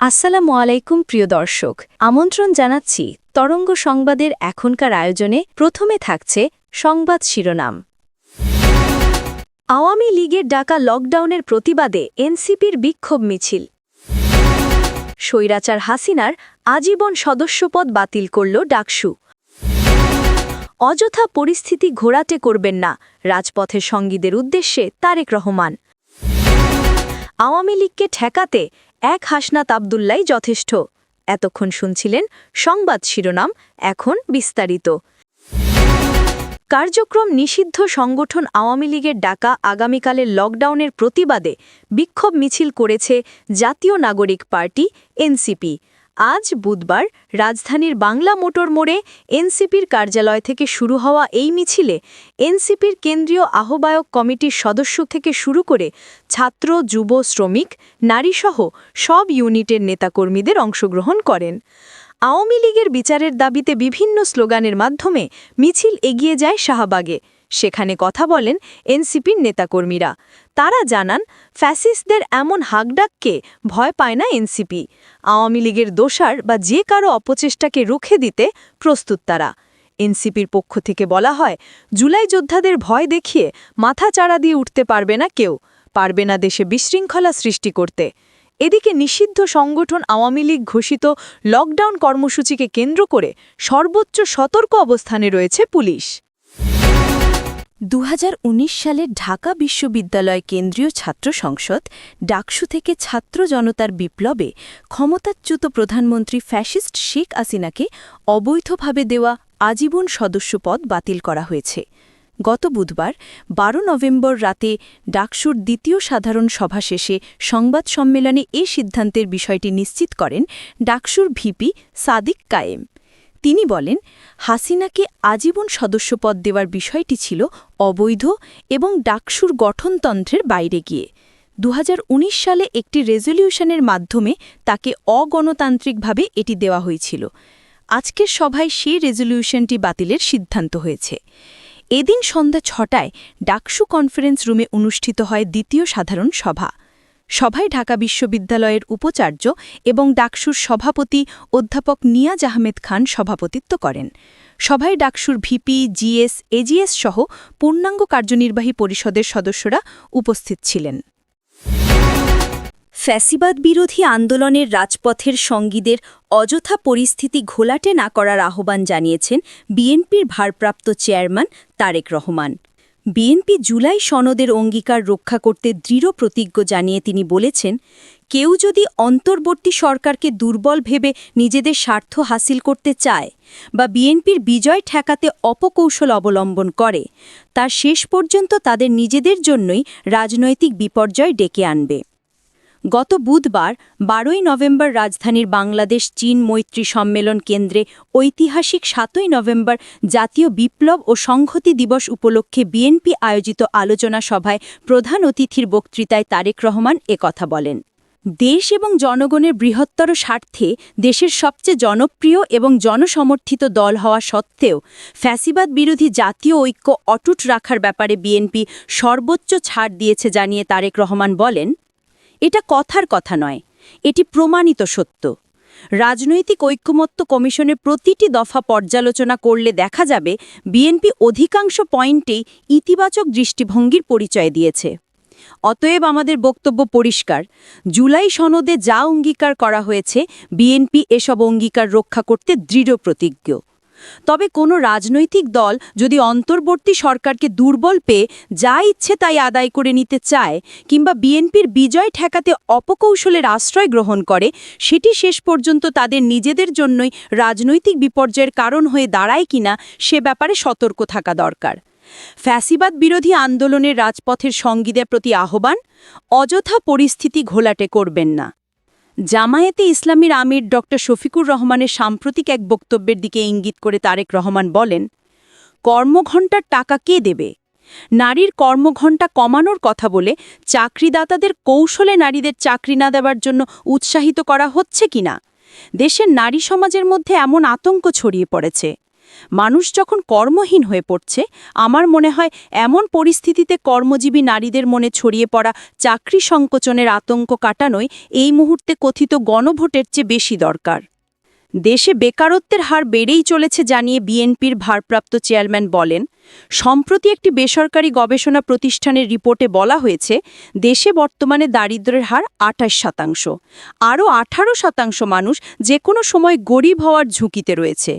আসসালামু আলাইকুম, প্রিয় দর্শক। আমন্ত্রণ জানাচ্ছি তরঙ্গ সংবাদের এখনকার আয়োজনে প্রথমে থাকছে সংবাদ শিরোনাম। আওয়ামী লীগের ডাকা লকডাউনের প্রতিবাদে এনসিপির বিক্ষোভ মিছিল। স্বৈরাচার হাসিনার আজীবন সদস্যপদ বাতিল করল ডাকসু। অযথা পরিস্থিতি ঘোরাটে করবেন না রাজপথের সঙ্গীদের উদ্দেশ্যে তারেক রহমান। আওয়ামী লীগকে ঠেকাতে এক হাসনাত আবদুল্লাই যথেষ্ট। এতক্ষণ শুনছিলেন সংবাদ শিরোনাম, এখন বিস্তারিত। কার্যক্রম নিষিদ্ধ সংগঠন আওয়ামী লীগের ডাকা আগামীকালের লকডাউনের প্রতিবাদে বিক্ষোভ মিছিল করেছে জাতীয় নাগরিক পার্টি, এনসিপি। আজ বুধবার রাজধানীর বাংলা মোটর মোড়ে এনসিপির কার্যালয় থেকে শুরু হওয়া এই মিছিলে এনসিপির কেন্দ্রীয় আহ্বায়ক কমিটির সদস্য থেকে শুরু করে ছাত্র, যুব, শ্রমিক, নারীসহ সব ইউনিটের নেতাকর্মীদের অংশগ্রহণ করেন। আওয়ামী লীগের বিচারের দাবিতে বিভিন্ন স্লোগানের মাধ্যমে মিছিল এগিয়ে যায় শাহবাগে। সেখানে কথা বলেন এনসিপির নেতাকর্মীরা। তারা জানান, ফ্যাসিস্টদের এমন হাকডাককে ভয় পায় না এনসিপি। আওয়ামী লীগের দোষার বা যে কারও অপচেষ্টাকে রুখে দিতে প্রস্তুত তারা। এনসিপির পক্ষ থেকে বলা হয়, জুলাই যোদ্ধাদের ভয় দেখিয়ে মাথা চাড়া দিয়ে উঠতে পারবে না কেউ। পারবে না দেশে বিশৃঙ্খলা সৃষ্টি করতে। এদিকে নিষিদ্ধ সংগঠন আওয়ামী লীগ ঘোষিত লকডাউন কর্মসূচিকে কেন্দ্র করে সর্বোচ্চ সতর্ক অবস্থানে রয়েছে পুলিশ। দু হাজার উনিশ সালে ঢাকা বিশ্ববিদ্যালয় কেন্দ্রীয় ছাত্র সংসদ ডাকসু থেকে ছাত্র জনতার বিপ্লবে ক্ষমতাচ্যুত প্রধানমন্ত্রী ফ্যাসিস্ট শেখ হাসিনাকে অবৈধভাবে দেওয়া আজীবন সদস্যপদ বাতিল করা হয়েছে। গত বুধবার ১২ নভেম্বর রাতে ডাকসুর দ্বিতীয় সাধারণ সভা শেষে সংবাদ সম্মেলনে এ সিদ্ধান্তের বিষয়টি নিশ্চিত করেন ডাকসুর ভিপি সাদিক কায়েম। তিনি বলেন, হাসিনাকে আজীবন সদস্যপদ দেওয়ার বিষয়টি ছিল অবৈধ এবং ডাকসুর গঠনতন্ত্রের বাইরে গিয়ে। দুহাজার উনিশ সালে একটি রেজলিউশনের মাধ্যমে তাকে অগণতান্ত্রিকভাবে এটি দেওয়া হয়েছিল। আজকের সভায় সেই রেজলিউশনটি বাতিলের সিদ্ধান্ত হয়েছে। এদিন সন্ধ্যা ছটায় ডাকসু কনফারেন্স রুমে অনুষ্ঠিত হয় দ্বিতীয় সাধারণ সভা। সভায় ঢাকা বিশ্ববিদ্যালয়ের উপাচার্য এবং ডাকসুর সভাপতি অধ্যাপক নিয়াজ আহমেদ খান সভাপতিত্ব করেন। সভায় ডাকসুর ভিপি, জিএস, এজিএস সহ পূর্ণাঙ্গ কার্যনির্বাহী পরিষদের সদস্যরা উপস্থিত ছিলেন। ফ্যাসিবাদ বিরোধী আন্দোলনের রাজপথের সঙ্গীদের অযথা পরিস্থিতি ঘোলাটে না করার আহ্বান জানিয়েছেন বিএনপির ভারপ্রাপ্ত চেয়ারম্যান তারেক রহমান। বিএনপি জুলাই সনদের অঙ্গীকার রক্ষা করতে দৃঢ় প্রতিজ্ঞ জানিয়ে তিনি বলেছেন, কেউ যদি অন্তর্বর্তী সরকারকে দুর্বল ভেবে নিজেদের স্বার্থ হাসিল করতে চায় বা বিএনপির বিজয় ঠেকাতে অপকৌশল অবলম্বন করে, তার শেষ পর্যন্ত তাদের নিজেদের জন্যই রাজনৈতিক বিপর্যয় ডেকে আনবে। গত বুধবার বারোই নভেম্বর রাজধানীর বাংলাদেশ চীন মৈত্রী সম্মেলন কেন্দ্রে ঐতিহাসিক সাতই নভেম্বর জাতীয় বিপ্লব ও সংহতি দিবস উপলক্ষে বিএনপি আয়োজিত আলোচনা সভায় প্রধান অতিথির বক্তৃতায় তারেক রহমান একথা বলেন। দেশ এবং জনগণের বৃহত্তর স্বার্থে দেশের সবচেয়ে জনপ্রিয় এবং জনসমর্থিত দল হওয়া সত্ত্বেও ফ্যাসিবাদ বিরোধী জাতীয় ঐক্য অটুট রাখার ব্যাপারে বিএনপি সর্বোচ্চ ছাড় দিয়েছে জানিয়ে তারেক রহমান বলেন এটা কথার কথা নয়, এটি প্রমাণিত সত্য। রাজনৈতিক ঐক্যমত্য কমিশনের প্রতিটি দফা পর্যালোচনা করলে দেখা যাবে, বিএনপি অধিকাংশ পয়েন্টেই ইতিবাচক দৃষ্টিভঙ্গির পরিচয় দিয়েছে। অতএব আমাদের বক্তব্য পরিষ্কার। জুলাই সনদে যা অঙ্গীকার করা হয়েছে, বিএনপি এসব অঙ্গীকার রক্ষা করতে দৃঢ় প্রতিজ্ঞ। তবে কোনো রাজনৈতিক দল যদি অন্তর্বর্তী সরকারকে দুর্বল পেয়ে যা ইচ্ছে তাই আদায় করে নিতে চায় কিংবা বিএনপির বিজয় ঠেকাতে অপকৌশলের আশ্রয় গ্রহণ করে, সেটি শেষ পর্যন্ত তাদের নিজেদের জন্যই রাজনৈতিক বিপর্যয়ের কারণ হয়ে দাঁড়ায় কিনা সে ব্যাপারে সতর্ক থাকা দরকার। ফ্যাসিবাদ বিরোধী আন্দোলনের রাজপথের সঙ্গীদের প্রতি আহ্বান, অযথা পরিস্থিতি ঘোলাটে করবেন না। জামায়াতে ইসলামীর আমির ড. শফিকুর রহমানের সাম্প্রতিক এক বক্তব্যের দিকে ইঙ্গিত করে তারেক রহমান বলেন, কর্মঘণ্টার টাকা কে দেবে? নারীর কর্মঘণ্টা কমানোর কথা বলে চাকরিদাতাদের কৌশলে নারীদের চাকরি না দেওয়ার জন্য উৎসাহিত করা হচ্ছে কিনা দেশের নারী সমাজের মধ্যে এমন আতঙ্ক ছড়িয়ে পড়েছে। মানুষ যখন কর্মহীন হয়ে পড়ছে, আমার মনে হয় এমন পরিস্থিতিতে কর্মজীবী নারীদের মনে ছড়িয়ে পড়া চাকরি সংকোচনের আতঙ্ক কাটানোই এই মুহূর্তে কথিত গণভোটের চেয়ে বেশি দরকার। দেশে বেকারত্বের হার বেড়েই চলেছে জানিয়ে বিএনপির ভারপ্রাপ্ত চেয়ারম্যান বলেন, সম্প্রতি একটি বেসরকারি গবেষণা প্রতিষ্ঠানের রিপোর্টে বলা হয়েছে, দেশে বর্তমানে দারিদ্র্যের হার আঠাশ শতাংশ। আরও আঠারো শতাংশ মানুষ যে কোনো সময় গরিব হওয়ার ঝুঁকিতে রয়েছে।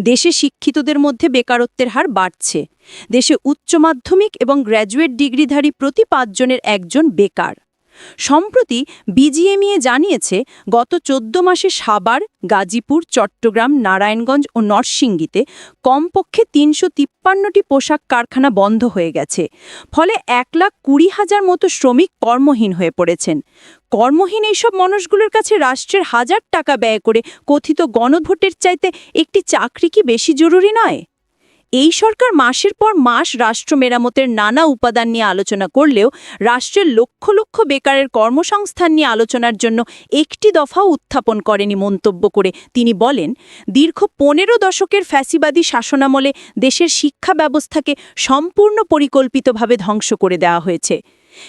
দেশে শিক্ষিতদের মধ্যে বেকারত্বের হার বাড়ছে। দেশে উচ্চ মাধ্যমিক এবং গ্র্যাজুয়েট ডিগ্রিধারী প্রতি পাঁচজনের একজন বেকার। সম্প্রতি বিজিএমইএ জানিয়েছে, গত চোদ্দ মাসে সাভার, গাজীপুর, চট্টগ্রাম, নারায়ণগঞ্জ ও নরসিংগীতে কমপক্ষে তিনশো তিপ্পান্নটি পোশাক কারখানা বন্ধ হয়ে গেছে। ফলে এক লাখ কুড়ি হাজার মতো শ্রমিক কর্মহীন হয়ে পড়েছেন। কর্মহীন এইসব মানুষগুলোর কাছে রাষ্ট্রের হাজার টাকা ব্যয় করে কথিত গণভোটের চাইতে একটি চাকরি কি বেশি জরুরি নয়? এই সরকার মাসের পর মাস রাষ্ট্র মেরামতের নানা উপাদান নিয়ে আলোচনা করলেও রাষ্ট্রের লক্ষ লক্ষ বেকারের কর্মসংস্থান নিয়ে আলোচনার জন্য একটি দফাও উত্থাপন করেনি মন্তব্য করে তিনি বলেন, দীর্ঘ পনেরো দশকের ফ্যাসিবাদী শাসনামলে দেশের শিক্ষা ব্যবস্থাকে সম্পূর্ণ পরিকল্পিতভাবে ধ্বংস করে দেওয়া হয়েছে।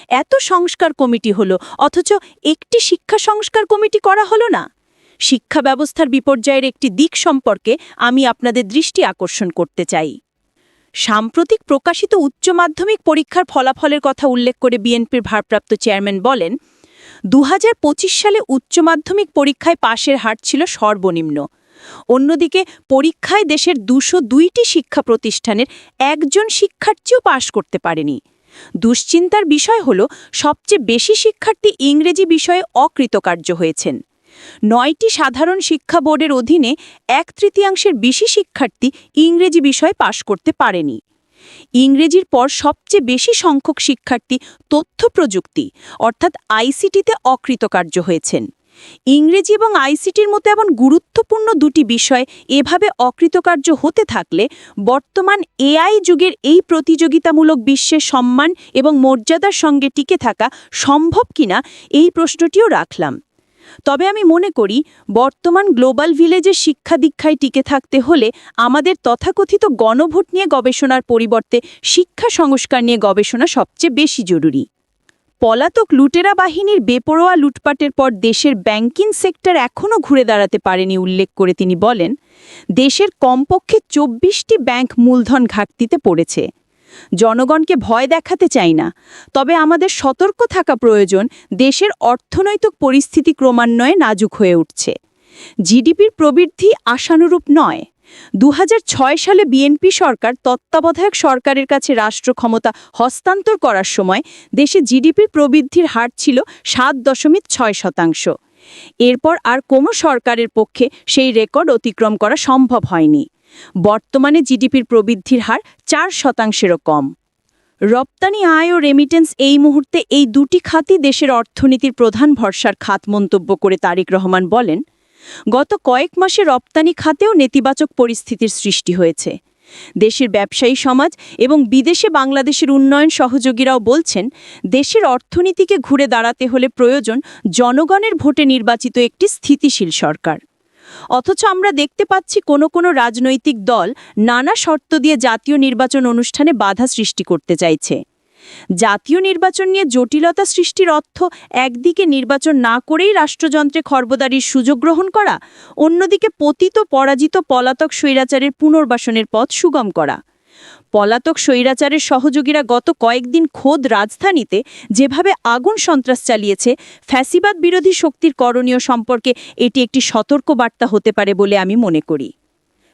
এত সংস্কার কমিটি হলো, অথচ একটি শিক্ষা সংস্কার কমিটি করা হলো না। শিক্ষা ব্যবস্থার বিপর্যয়ের একটি দিক সম্পর্কে আমি আপনাদের দৃষ্টি আকর্ষণ করতে চাই। সাম্প্রতিক প্রকাশিত উচ্চ মাধ্যমিক পরীক্ষার ফলাফলের কথা উল্লেখ করে বিএনপির ভারপ্রাপ্ত চেয়ারম্যান বলেন দু হাজার পঁচিশ সালে উচ্চ মাধ্যমিক পরীক্ষায় পাশের হার ছিল সর্বনিম্ন। অন্যদিকে পরীক্ষায় দেশের দুশো দুইটি শিক্ষা প্রতিষ্ঠানের একজন শিক্ষার্থীও পাশ করতে পারেনি। দুশ্চিন্তার বিষয় হল, সবচেয়ে বেশি শিক্ষার্থী ইংরেজি বিষয়ে অকৃতকার্য হয়েছেন। নয়টি সাধারণ শিক্ষা বোর্ডের অধীনে এক তৃতীয়াংশের বেশি শিক্ষার্থী ইংরেজি বিষয়ে পাশ করতে পারেনি। ইংরেজির পর সবচেয়ে বেশি সংখ্যক শিক্ষার্থী তথ্য প্রযুক্তি, অর্থাৎ আইসিটিতে অকৃতকার্য হয়েছেন। ইংরেজি এবং আইসিটির মতো এমন গুরুত্বপূর্ণ দুটি বিষয় এভাবে অকৃতকার্য হতে থাকলে বর্তমান এআই যুগের এই প্রতিযোগিতামূলক বিশ্বের সম্মান এবং মর্যাদার সঙ্গে টিকে থাকা সম্ভব কিনা এই প্রশ্নটিও রাখলাম। তবে আমি মনে করি, বর্তমান গ্লোবাল ভিলেজের শিক্ষা দীক্ষায় টিকে থাকতে হলে আমাদের তথাকথিত গণভোট নিয়ে গবেষণার পরিবর্তে শিক্ষা সংস্কার নিয়ে গবেষণা সবচেয়ে বেশি জরুরি। পলাতক লুটেরা বাহিনীর বেপরোয়া লুটপাটের পর দেশের ব্যাংকিং সেক্টর এখনও ঘুরে দাঁড়াতে পারেনি উল্লেখ করে তিনি বলেন, দেশের কমপক্ষে চব্বিশটি ব্যাংক মূলধন ঘাটতিতে পড়েছে। জনগণকে ভয় দেখাতে চাই না। তবে আমাদের সতর্ক থাকা প্রয়োজন দেশের অর্থনৈতিক পরিস্থিতি ক্রমান্বয়ে নাজুক হয়ে উঠছে। জিডিপির প্রবৃদ্ধি আশানুরূপ নয়। দু সালে বিএনপি সরকার তত্ত্বাবধায়ক সরকারের কাছে রাষ্ট্র ক্ষমতা হস্তান্তর করার সময় দেশে জিডিপির প্রবৃদ্ধির হার ছিল সাত দশমিক ছয় শতাংশ। এরপর আর কোনো সরকারের পক্ষে সেই রেকর্ড অতিক্রম করা সম্ভব হয়নি। বর্তমানে জিডিপির প্রবৃদ্ধির হার চার শতাংশেরও কম। রপ্তানি আয় ও রেমিটেন্স এই মুহূর্তে এই দুটি খাতই দেশের অর্থনীতির প্রধান ভরসার খাত মন্তব্য করে তারিক রহমান বলেন, গত কয়েক মাসে রপ্তানি খাতেও নেতিবাচক পরিস্থিতির সৃষ্টি হয়েছে। দেশের ব্যবসায়ী সমাজ এবং বিদেশে বাংলাদেশের উন্নয়ন সহযোগীরাও বলছেন, দেশের অর্থনীতিকে ঘুরে দাঁড়াতে হলে প্রয়োজন জনগণের ভোটে নির্বাচিত একটি স্থিতিশীল সরকার। অথচ আমরা দেখতে পাচ্ছি কোনো কোনো রাজনৈতিক দল নানা শর্ত দিয়ে জাতীয় নির্বাচন অনুষ্ঠানে বাধা সৃষ্টি করতে চাইছে। জাতীয় নির্বাচন নিয়ে জটিলতা সৃষ্টির অর্থ একদিকে নির্বাচন না করেই রাষ্ট্রযন্ত্রে খর্বদারির সুযোগ গ্রহণ করা, অন্যদিকে পতিত পরাজিত পলাতক স্বৈরাচারের পুনর্বাসনের পথ সুগম করা। পলাতক স্বৈরাচারের সহযোগীরা গত কয়েকদিন খোদ রাজধানীতে যেভাবে আগুন সন্ত্রাস চালিয়েছে, ফ্যাসিবাদ বিরোধী শক্তির করণীয় সম্পর্কে এটি একটি সতর্ক বার্তা হতে পারে বলে আমি মনে করি।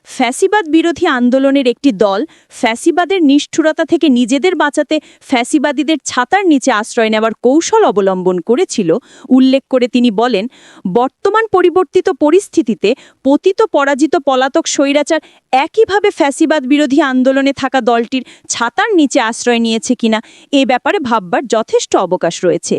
ফ্যাসিবাদ বিরোধী আন্দোলনের একটি দল ফ্যাসিবাদের নিষ্ঠুরতা থেকে নিজেদের বাঁচাতে ফ্যাসিবাদীদের ছাতার নিচে আশ্রয় নেওয়ার কৌশল অবলম্বন করেছিল। উল্লেখ করে তিনি বলেন, বর্তমান পরিবর্তিত পরিস্থিতিতে পতিত পরাজিত পলাতক স্বৈরাচার একইভাবে ফ্যাসিবাদ বিরোধী আন্দোলনে থাকা দলটির ছাতার নিচে আশ্রয় নিয়েছে কিনা এ ব্যাপারে ভাববার যথেষ্ট অবকাশ রয়েছে।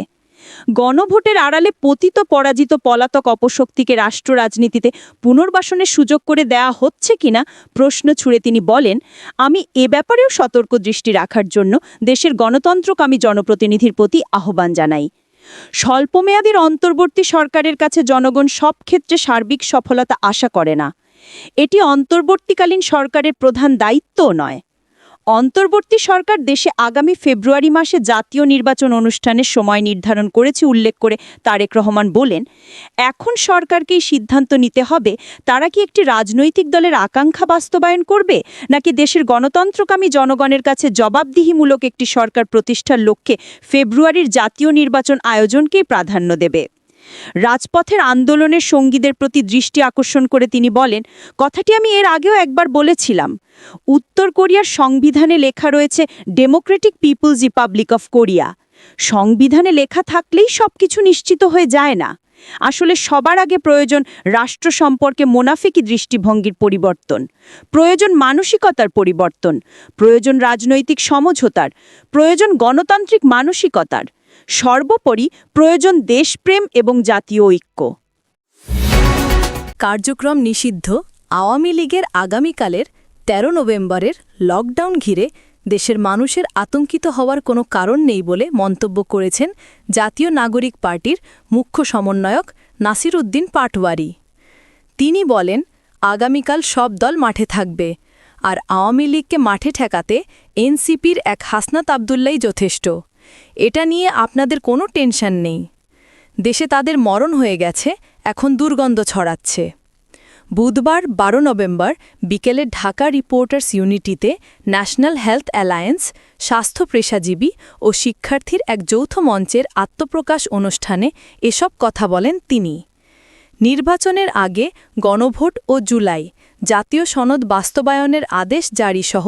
গণভোটের আড়ালে পতিত পরাজিত পলাতক অপশক্তিকে রাষ্ট্র রাজনীতিতে পুনর্বাসনের সুযোগ করে দেয়া হচ্ছে কিনা প্রশ্ন ছুড়ে তিনি বলেন, আমি এ ব্যাপারেও সতর্ক দৃষ্টি রাখার জন্য দেশের গণতন্ত্রকামী জনপ্রতিনিধির প্রতি আহ্বান জানাই। স্বল্পমেয়াদীর অন্তর্বর্তী সরকারের কাছে জনগণ সব ক্ষেত্রে সার্বিক সফলতা আশা করে না। এটি অন্তর্বর্তীকালীন সরকারের প্রধান দায়িত্বও নয়। অন্তর্বর্তী সরকার দেশে আগামী ফেব্রুয়ারি মাসে জাতীয় নির্বাচন অনুষ্ঠানের সময় নির্ধারণ করেছে উল্লেখ করে তারেক রহমান বলেন, এখন সরকারকেই সিদ্ধান্ত নিতে হবে, তারা কি একটি রাজনৈতিক দলের আকাঙ্ক্ষা বাস্তবায়ন করবে, নাকি দেশের গণতন্ত্রকামী জনগণের কাছে জবাবদিহিমূলক একটি সরকার প্রতিষ্ঠার লক্ষ্যে ফেব্রুয়ারির জাতীয় নির্বাচন আয়োজনকেই প্রাধান্য দেবে? রাজপথের আন্দোলনের সঙ্গীদের প্রতি দৃষ্টি আকর্ষণ করে তিনি বলেন, কথাটি আমি এর আগেও একবার বলেছিলাম। উত্তর কোরিয়ার সংবিধানে লেখা রয়েছে democratic people's republic of Korea সংবিধানে লেখা থাকলেই সবকিছু নিশ্চিত হয়ে যায় না। আসলে সবার আগে প্রয়োজন রাষ্ট্র সম্পর্কে মোনাফিকি দৃষ্টিভঙ্গির পরিবর্তন, প্রয়োজন মানসিকতার পরিবর্তন, প্রয়োজন রাজনৈতিক সমঝোতার, প্রয়োজন গণতান্ত্রিক মানসিকতার সর্বোপরি প্রয়োজন দেশপ্রেম এবং জাতীয় ঐক্য। কার্যক্রম নিষিদ্ধ। আওয়ামী লীগের আগামীকালের ১৩ নভেম্বরের লকডাউন ঘিরে দেশের মানুষের আতঙ্কিত হওয়ার কোনো কারণ নেই বলে মন্তব্য করেছেন জাতীয় নাগরিক পার্টির মুখ্য সমন্বয়ক নাসির উদ্দিন পাটওয়ারি তিনি বলেন, আগামীকাল সব দল মাঠে থাকবে আর আওয়ামী লীগকে মাঠে ঠেকাতে এনসিপির এক হাসনাত আবদুল্লাই যথেষ্ট। এটা নিয়ে আপনাদের কোনো টেনশন নেই। দেশে তাদের মরণ হয়ে গেছে, এখন দুর্গন্ধ ছড়াচ্ছে। বুধবার, বারো নভেম্বর, বিকেলে ঢাকা রিপোর্টার্স ইউনিটিতে ন্যাশনাল হেলথ অ্যালায়েন্স, স্বাস্থ্য পেশাজীবী ও শিক্ষার্থীর এক যৌথ মঞ্চের আত্মপ্রকাশ অনুষ্ঠানে এসব কথা বলেন তিনি। নির্বাচনের আগে গণভোট ও জুলাই, জাতীয় সনদ বাস্তবায়নের আদেশ জারিসহ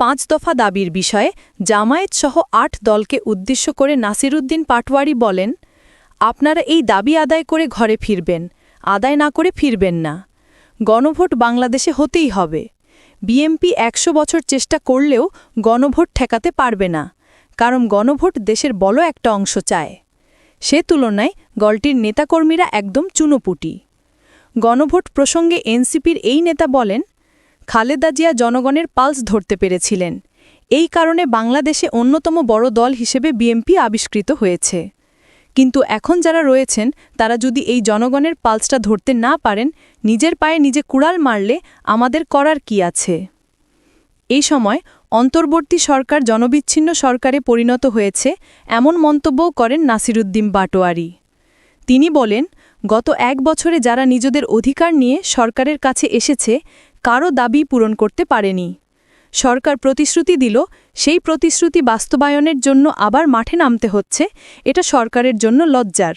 পাঁচ দফা দাবির বিষয়ে জামায়াতসহ আট দলকে উদ্দেশ্য করে নাসিরুদ্দিন পাটওয়ারি বলেন, আপনারা এই দাবি আদায় করে ঘরে ফিরবেন, আদায় না করে ফিরবেন না। গণভোট বাংলাদেশে হতেই হবে। বিএমপি একশো বছর চেষ্টা করলেও গণভোট ঠেকাতে পারবে না, কারণ গণভোট দেশের বড় একটা অংশ চায়। সে তুলনায় গলটির নেতাকর্মীরা একদম চুনোপুটি। গণভোট প্রসঙ্গে এনসিপির এই নেতা বলেন, খালেদা জিয়া জনগণের পালস ধরতে পেরেছিলেন। এই কারণে বাংলাদেশে অন্যতম বড় দল হিসেবে বিএমপি আবিষ্কৃত হয়েছে। কিন্তু এখন যারা রয়েছেন, তারা যদি এই জনগণের পালসটা ধরতে না পারেন, নিজের পায়ে নিজে কুড়াল মারলে আমাদের করার কি আছে? এই সময় অন্তর্বর্তী সরকার জনবিচ্ছিন্ন সরকারে পরিণত হয়েছে, এমন মন্তব্যও করেন নাসিরুদ্দিন বাটোয়ারি। তিনি বলেন, গত এক বছরে যারা নিজেদের অধিকার নিয়ে সরকারের কাছে এসেছে, কারও দাবি পূরণ করতে পারেনি। সরকার প্রতিশ্রুতি দিল, সেই প্রতিশ্রুতি বাস্তবায়নের জন্য আবার মাঠে নামতে হচ্ছে, এটা সরকারের জন্য লজ্জার।